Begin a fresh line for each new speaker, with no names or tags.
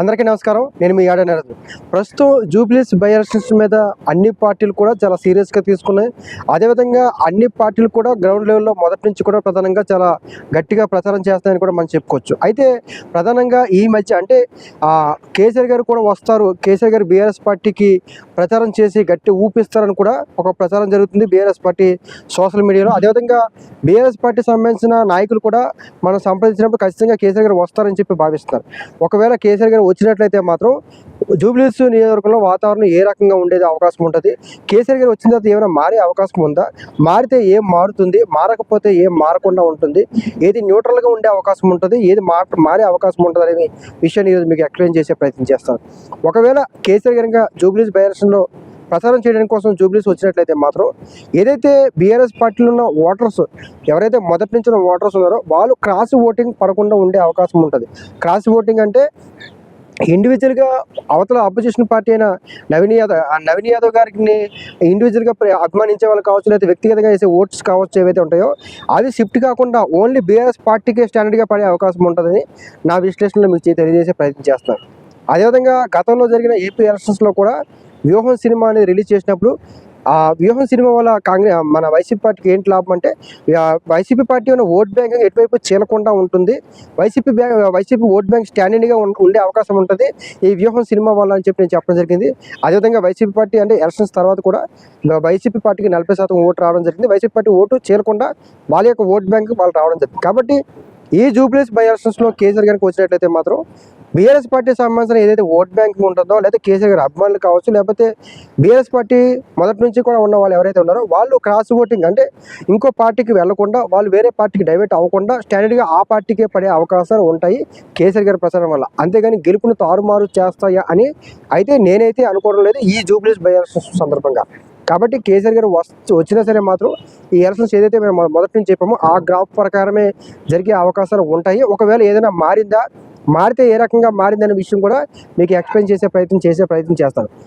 అందరికీ నమస్కారం. నేను మీ ఆడ నరేంద్ర ప్రస్తుతం జూబ్లీస్ బై ఎలక్షన్స్ మీద అన్ని పార్టీలు కూడా చాలా సీరియస్గా తీసుకున్నాయి. అదేవిధంగా అన్ని పార్టీలు కూడా గ్రౌండ్ లెవెల్లో మొదటి నుంచి కూడా ప్రధానంగా చాలా గట్టిగా ప్రచారం చేస్తాయని కూడా మనం చెప్పుకోవచ్చు. అయితే ప్రధానంగా ఈ మధ్య అంటే కేసీఆర్ గారు కూడా వస్తారు. కేసీఆర్ గారు బీఆర్ఎస్ పార్టీకి ప్రచారం చేసి గట్టి ఊపిస్తారని కూడా ఒక ప్రచారం జరుగుతుంది బీఆర్ఎస్ పార్టీ సోషల్ మీడియాలో. అదేవిధంగా బీఆర్ఎస్ పార్టీ సంబంధించిన నాయకులు కూడా మనం సంప్రదించినప్పుడు ఖచ్చితంగా కేసీఆర్ గారు వస్తారని చెప్పి భావిస్తున్నారు. ఒకవేళ కేసీఆర్ గారు వచ్చినట్లయితే మాత్రం జూబ్లీస్ నియోజకవర్గంలో వాతావరణం ఏ రకంగా ఉండేది అవకాశం ఉంటుంది? కేసీఆర్ గారు వచ్చిన తర్వాత ఏమైనా మారే అవకాశం ఉందా? మారితే ఏం మారుతుంది? మారకపోతే ఏం మారకుండా ఉంటుంది? ఏది న్యూట్రల్గా ఉండే అవకాశం ఉంటుంది? ఏది మారే అవకాశం ఉంటుంది అనే విషయాన్ని ఈరోజు మీకు ఎక్స్ప్లెయిన్ చేసే ప్రయత్నం చేస్తాను. ఒకవేళ కేసీఆర్ గారు జూబ్లీస్ బై ప్రచారం చేయడం కోసం జూబ్లీస్ వచ్చినట్లయితే మాత్రం ఏదైతే బీఆర్ఎస్ పార్టీలో ఉన్న ఓటర్స్ ఎవరైతే మొదటి నుంచి ఉన్న ఓటర్స్ ఉన్నారో వాళ్ళు క్రాస్ ఓటింగ్ పడకుండా ఉండే అవకాశం ఉంటుంది. క్రాస్ ఓటింగ్ అంటే ఇండివిజువల్గా అవతల అపోజిషన్ పార్టీ అయిన నవీన్ యాదవ్ ఆ నవీన్ యాదవ్ గారిని ఇండివిజువల్గా అభిమానించే వాళ్ళు కావచ్చు లేదా వ్యక్తిగతంగా చేసే ఓట్స్ కావచ్చు ఏవైతే ఉంటాయో అది షిఫ్ట్ కాకుండా ఓన్లీ బీఆర్ఎస్ పార్టీకే స్టాండర్డ్గా పడే అవకాశం ఉంటుందని నా విశ్లేషణలో మీకు తెలియజేసే ప్రయత్నం చేస్తాను అదేవిధంగా గతంలో జరిగిన ఏపీ ఎలక్షన్స్లో కూడా వ్యూహం సినిమా అనేది రిలీజ్ చేసినప్పుడు ఆ వ్యూహం సినిమా వల్ల కాంగ్రెస్ మన వైసీపీ పార్టీకి ఏంటి లాభం అంటే వైసీపీ పార్టీ ఉన్న ఓట్ బ్యాంక్ ఎటువైపు చీలకుండా ఉంటుంది. YCP bank YCP vote bank స్టాండింగ్గా ఉండే అవకాశం ఉంటుంది. ఈ వ్యూహం సినిమా వల్ల అని చెప్పి నేను చెప్పడం జరిగింది. అదేవిధంగా వైసీపీ పార్టీ అంటే ఎలక్షన్స్ తర్వాత కూడా వైసీపీ పార్టీకి నలభై శాతం ఓటు రావడం జరిగింది. వైసీపీ పార్టీ ఓటు చేరకుండా వాళ్ళ యొక్క ఓట్ బ్యాంక్ వాళ్ళు రావడం జరిగింది. కాబట్టి ఈ జూబ్లీస్ బై ఎలక్షన్స్లో కేసీఆర్ గారికి వచ్చినట్లయితే మాత్రం బీఆర్ఎస్ పార్టీ సంబంధించిన ఏదైతే ఓట్ బ్యాంక్ ఉంటుందో లేదా కేసీఆర్ గారి అభిమానులు కావచ్చు లేకపోతే బీఆర్ఎస్ పార్టీ మొదటి నుంచి కూడా ఉన్న వాళ్ళు ఎవరైతే ఉన్నారో వాళ్ళు క్రాస్ ఓటింగ్ అంటే ఇంకో పార్టీకి వెళ్ళకుండా వాళ్ళు వేరే పార్టీకి డైవర్ట్ అవ్వకుండా స్టాండర్డ్గా ఆ పార్టీకే పడే అవకాశాలు ఉంటాయి కేసీఆర్ గారి ప్రచారం వల్ల. అంతేగాని గెలుపును తారుమారు చేస్తాయా అని అయితే నేనైతే అనుకోవడం లేదు ఈ జూబ్లీస్ బయర్స్ సందర్భంగా. కాబట్టి కేసీఆర్ గారు వస్తు వచ్చినా సరే మాత్రం ఈ ఎలక్షన్స్ ఏదైతే మేము మొదటి నుంచి చెప్పామో ఆ గ్రాఫ్ ప్రకారమే జరిగే అవకాశాలు ఉంటాయి. ఒకవేళ ఏదైనా మారిందా మారితే ఏ రకంగా మారిందనే విషయం కూడా మీకు ఎక్స్ప్లెయిన్ చేసే ప్రయత్నం చేసే ప్రయత్నం చేస్తాను.